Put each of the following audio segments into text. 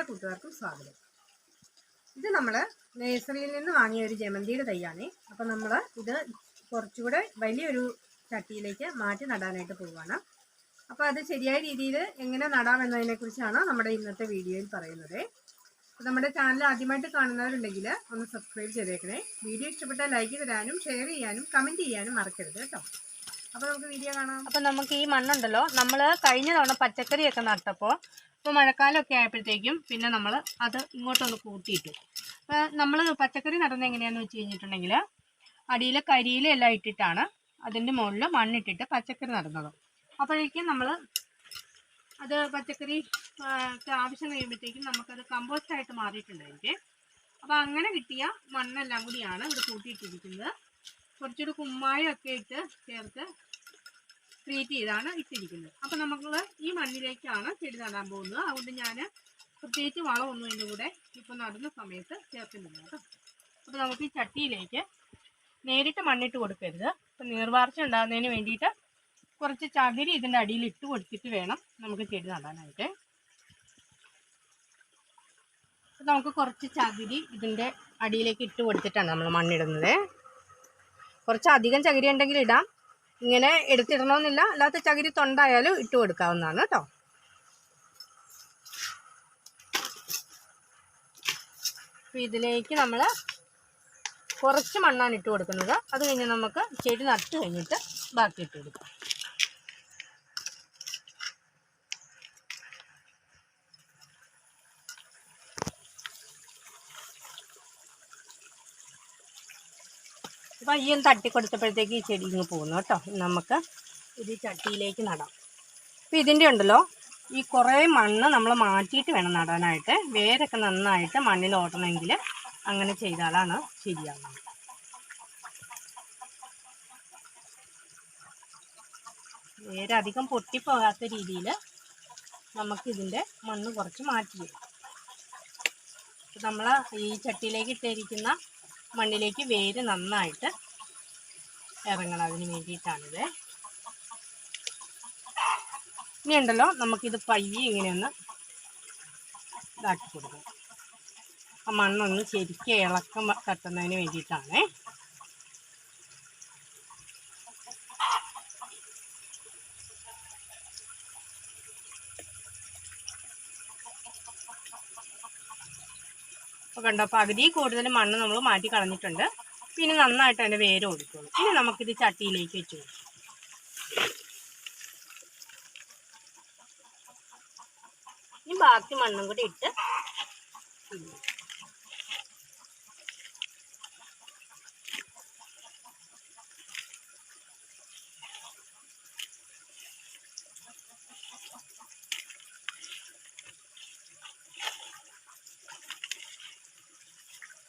എല്ലാ കൂട്ടുകാർക്കും സ്വാഗതം. ഇത് നമ്മൾ നേഴ്സറിയിൽ നിന്ന് വാങ്ങിയ ഒരു ജമന്തിയുടെ തൈയാണ്. അപ്പം നമ്മൾ ഇത് കുറച്ചുകൂടെ വലിയൊരു ചട്ടിയിലേക്ക് മാറ്റി നടാനായിട്ട് പോവുകയാണ്. അപ്പോൾ അത് ശരിയായ രീതിയിൽ എങ്ങനെ നടാം നടാമെന്നതിനെക്കുറിച്ചാണ് നമ്മുടെ ഇന്നത്തെ വീഡിയോയിൽ പറയുന്നത്. അപ്പോൾ നമ്മുടെ ചാനൽ ആദ്യമായിട്ട് കാണുന്നവരുണ്ടെങ്കിൽ ഒന്ന് സബ്സ്ക്രൈബ് ചെയ്തേക്കണേ. വീഡിയോ ഇഷ്ടപ്പെട്ടാൽ ലൈക്ക് തരാനും ഷെയർ ചെയ്യാനും കമന്റ് ചെയ്യാനും മറക്കരുത് കേട്ടോ. അപ്പോൾ നമുക്ക് വീഡിയോ കാണാം. അപ്പോൾ നമുക്ക് ഈ മണ്ണുണ്ടല്ലോ നമ്മൾ കഴിഞ്ഞ തവണ പച്ചക്കറിയൊക്കെ നട്ടപ്പോൾ ഇപ്പോൾ മഴക്കാലമൊക്കെ ആയപ്പോഴത്തേക്കും പിന്നെ നമ്മൾ അത് ഇങ്ങോട്ടൊന്ന് കൂട്ടിയിട്ടു. അപ്പോൾ നമ്മൾ പച്ചക്കറി നടുന്നത് എങ്ങനെയാന്ന് വെച്ച് കഴിഞ്ഞിട്ടുണ്ടെങ്കിൽ അടിയിൽ കരിയിലെല്ലാം ഇട്ടിട്ടാണ് അതിന്റെ മുകളിൽ മണ്ണിട്ടിട്ട് പച്ചക്കറി നടുന്നത്. അപ്പോഴേക്കും നമ്മൾ അത് പച്ചക്കറി ആവശ്യം കഴിയുമ്പോഴത്തേക്കും നമുക്കത് കമ്പോസ്റ്റ് ആയിട്ട് മാറിയിട്ടുണ്ടായിരിക്കും. അപ്പോൾ അങ്ങനെ കിട്ടിയ മണ്ണെല്ലാം കൂടിയാണ് ഇവിടെ കൂട്ടിയിട്ടിരിക്കുന്നത്. കുറച്ചുകൂടി കുമ്മായമൊക്കെ ഇട്ട് ചേർത്ത് ട്രീറ്റ് ചെയ്താണ് ഇട്ടിരിക്കുന്നത്. അപ്പം നമ്മൾ ഈ മണ്ണിലേക്കാണ് ചെടി നടാൻ പോകുന്നത്. അതുകൊണ്ട് ഞാൻ പ്രത്യേകിച്ച് വളമൊന്നും ഇതിന്റെ കൂടെ ഇപ്പോൾ നടുന്ന സമയത്ത് ചേർക്കുന്നില്ല കേട്ടോ. അപ്പോൾ നമുക്ക് ഈ ചട്ടിയിലേക്ക് നേരിട്ട് മണ്ണിട്ട് കൊടുക്കരുത്. അപ്പം നീർവാർച്ച ഉണ്ടാകുന്നതിന് വേണ്ടിയിട്ട് കുറച്ച് ചകിരി ഇതിന്റെ അടിയിൽ ഇട്ട് കൊടുത്തിട്ട് വേണം നമുക്ക് ചെടി നടാനായിട്ട്. നമുക്ക് കുറച്ച് ചകിരി ഇതിന്റെ അടിയിലേക്ക് ഇട്ട് കൊടുത്തിട്ടാണ് നമ്മൾ മണ്ണിടുന്നത്. കുറച്ച് അധികം ചകിരി ഉണ്ടെങ്കിൽ ഇടാം. ഇങ്ങനെ എടുത്തിടണമെന്നില്ല. അല്ലാത്ത ചകിരി തൊണ്ടായാലും ഇട്ട് കൊടുക്കാവുന്നതാണ് കേട്ടോ. അപ്പം ഇതിലേക്ക് നമ്മൾ കുറച്ച് മണ്ണാണ് ഇട്ട് കൊടുക്കുന്നത്. അത് കഴിഞ്ഞ് നമുക്ക് ചെടി നട്ട് കഴിഞ്ഞിട്ട് ബാക്കി ഇട്ട് കൊടുക്കാം. ഒന്ന് തട്ടി കൊടുത്തപ്പോഴത്തേക്ക് ഈ ചെടി ഇങ്ങ് പോകുന്നു കേട്ടോ. നമുക്ക് ഇത് ചട്ടിയിലേക്ക് നടാം. അപ്പോൾ ഇതിന്റെ ഉണ്ടല്ലോ ഈ കുറേ മണ്ണ് നമ്മൾ മാറ്റിയിട്ട് വേണം നടാനായിട്ട്. വേരൊക്കെ നന്നായിട്ട് മണ്ണിൽ ഓടണമെങ്കിൽ അങ്ങനെ ചെയ്താലാണ് ശരിയാവുന്നത്. വേറെ അധികം പൊട്ടിപ്പോകാത്ത രീതിയിൽ നമുക്കിതിന്റെ മണ്ണ് കുറച്ച് മാറ്റി നമ്മൾ ഈ ചട്ടിയിലേക്ക് ഇട്ടിരിക്കുന്ന മണ്ണിലേക്ക് വേര് നന്നായിട്ട് ഇറങ്ങണം അതിന് വേണ്ടിയിട്ടാണിത്. ഇനി ഉണ്ടല്ലോ നമുക്കിത് പയ്യെ ഇങ്ങനെയൊന്ന് ഇതാക്കി കൊടുക്കണം ആ മണ്ണൊന്ന് ശരിക്കും ഇളക്കം തട്ടുന്നതിന് വേണ്ടിയിട്ടാണേ. അപ്പോൾ കണ്ടോ പകുതി കൂടുതൽ മണ്ണ് നമ്മൾ മാറ്റി കളഞ്ഞിട്ടുണ്ട്. പിന്നെ നന്നായിട്ട് അതിന്റെ വേര് കൊടുക്കുള്ളൂ ഇനി നമുക്കിത് ചട്ടിയിലേക്ക് വെച്ച് കൊടുക്കും. ഇനി ബാക്കി മണ്ണും കൂടി ഇട്ട്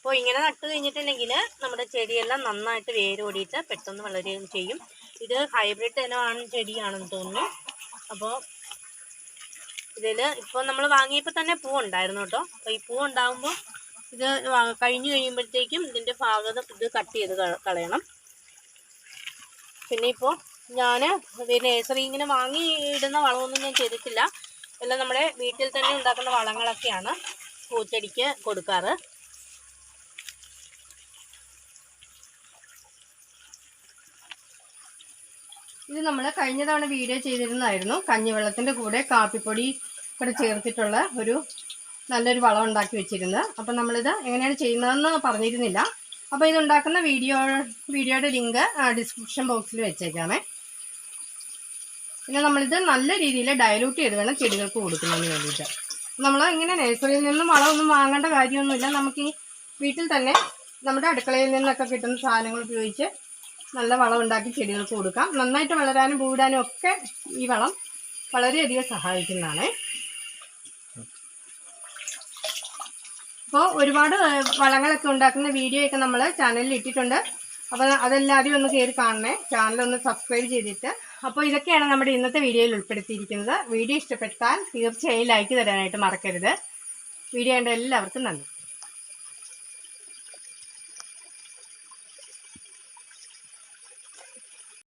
അപ്പോൾ ഇങ്ങനെ നട്ട് കഴിഞ്ഞിട്ടുണ്ടെങ്കിൽ നമ്മുടെ ചെടിയെല്ലാം നന്നായിട്ട് വേരോടിയിട്ട് പെട്ടെന്ന് വളരുകയും ചെയ്യും. ഇത് ഹൈബ്രിഡ് ഇനമാണ് ചെടിയാണെന്ന് തോന്നുന്നു. അപ്പോൾ ഇതിൽ ഇപ്പോൾ നമ്മൾ വാങ്ങിയപ്പോൾ തന്നെ പൂ ഉണ്ടായിരുന്നു കേട്ടോ. അപ്പോൾ ഈ പൂ ഉണ്ടാകുമ്പോൾ ഇത് കഴിഞ്ഞു കഴിയുമ്പോഴത്തേക്കും ഇതിന്റെ ഭാഗത ഇത് കട്ട് ചെയ്ത് കളയണം. പിന്നെ ഇപ്പോൾ ഞാൻ നേഴ്സറി ഇങ്ങനെ വാങ്ങി ഇടുന്ന വളമൊന്നും ഞാൻ ചെയ്തിട്ടില്ല. എല്ലാം നമ്മുടെ വീട്ടിൽ തന്നെ ഉണ്ടാക്കുന്ന വളങ്ങളൊക്കെയാണ് പൂച്ചെടിക്ക് കൊടുക്കാറ്. ഇത് നമ്മൾ കഴിഞ്ഞ തവണ വീഡിയോ ചെയ്തിരുന്നതായിരുന്നു. കഞ്ഞിവെള്ളത്തിന്റെ കൂടെ കാപ്പിപ്പൊടി കൂടെ ചേർത്തിട്ടുള്ള ഒരു നല്ലൊരു വളം ഉണ്ടാക്കി വെച്ചിരുന്നത്. അപ്പം നമ്മളിത് എങ്ങനെയാണ് ചെയ്യുന്നതെന്ന് പറഞ്ഞിരുന്നില്ല. അപ്പോൾ ഇതുണ്ടാക്കുന്ന വീഡിയോ വീഡിയോയുടെ ലിങ്ക് ഡിസ്ക്രിപ്ഷൻ ബോക്സിൽ വെച്ചേക്കാമേ. പിന്നെ നമ്മളിത് നല്ല രീതിയിൽ ഡയലൂട്ട് ചെയ്ത് വേണം ചെടികൾക്ക് കൊടുക്കുന്നതിന് വേണ്ടിയിട്ട്. നമ്മൾ ഇങ്ങനെ നഴ്സറിയിൽ നിന്നും വളമൊന്നും വാങ്ങേണ്ട കാര്യമൊന്നുമില്ല. നമുക്ക് ഈ വീട്ടിൽ തന്നെ നമ്മുടെ അടുക്കളയിൽ നിന്നൊക്കെ കിട്ടുന്ന സാധനങ്ങൾ ഉപയോഗിച്ച് നല്ല വളം ഉണ്ടാക്കി ചെടികൾക്ക് കൊടുക്കാം. നന്നായിട്ട് വളരാനും പൂവിടാനും ഒക്കെ ഈ വളം വളരെയധികം സഹായിക്കുന്നതാണ്. അപ്പോൾ ഒരുപാട് വളങ്ങളൊക്കെ ഉണ്ടാക്കുന്ന വീഡിയോ ഒക്കെ നമ്മൾ ചാനലിൽ ഇട്ടിട്ടുണ്ട്. അപ്പോൾ അതെല്ലാവരും ഒന്ന് കയറി കാണണേ. ചാനലൊന്ന് സബ്സ്ക്രൈബ് ചെയ്തിട്ട്. അപ്പോൾ ഇതൊക്കെയാണ് നമ്മുടെ ഇന്നത്തെ വീഡിയോയിൽ ഉൾപ്പെടുത്തിയിരിക്കുന്നത്. വീഡിയോ ഇഷ്ടപ്പെട്ടാൽ തീർച്ചയായും ലൈക്ക് തരാനായിട്ട് മറക്കരുത്. വീഡിയോ കണ്ട എല്ലാവർക്കും നന്ദി.